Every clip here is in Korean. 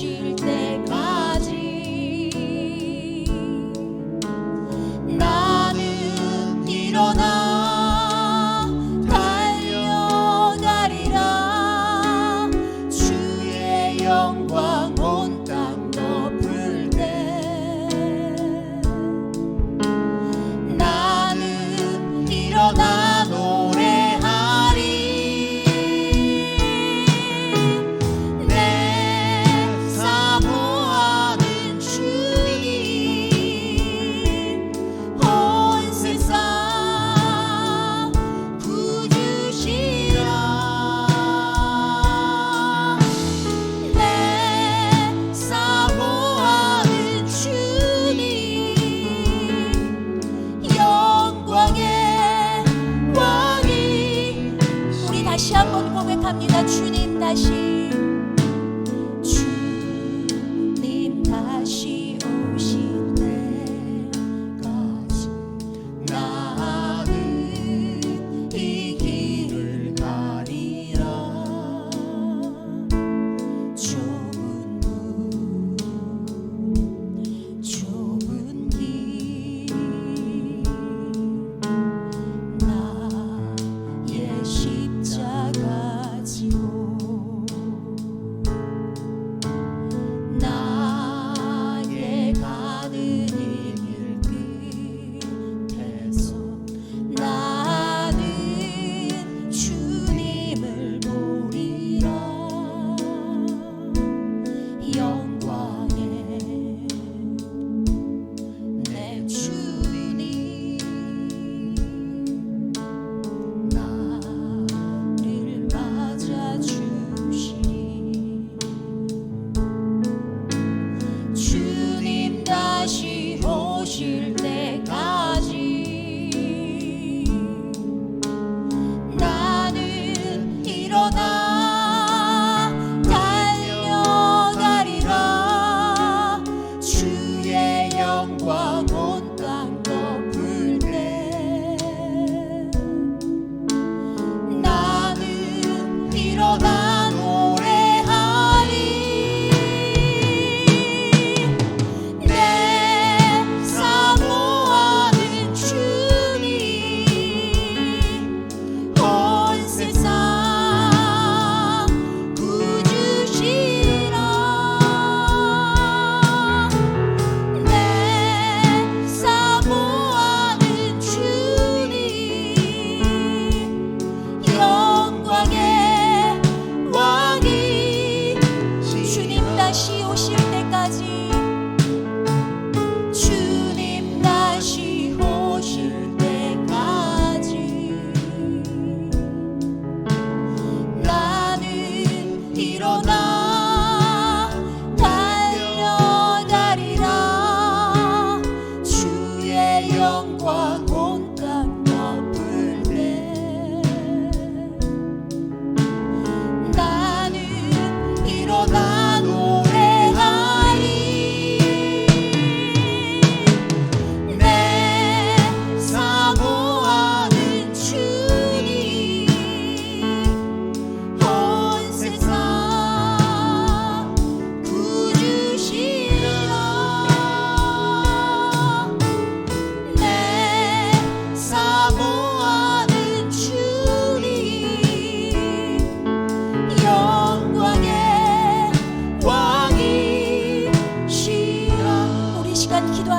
she'll take 고백합니다. 주님 다시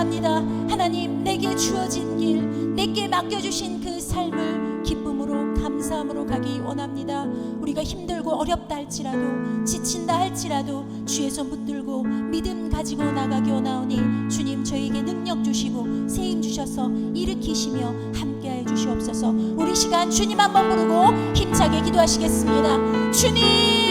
기도합니다. 하나님 내게 주어진 길 내게 맡겨주신 그 삶을 기쁨으로 감사함으로 가기 원합니다. 우리가 힘들고 어렵다 할지라도 지친다 할지라도 주의 손 붙들고 믿음 가지고 나가기 원하오니 주님 저에게 능력 주시고 세임 주셔서 일으키시며 함께하여 주시옵소서. 우리 시간 주님 한번 부르고 힘차게 기도하시겠습니다. 주님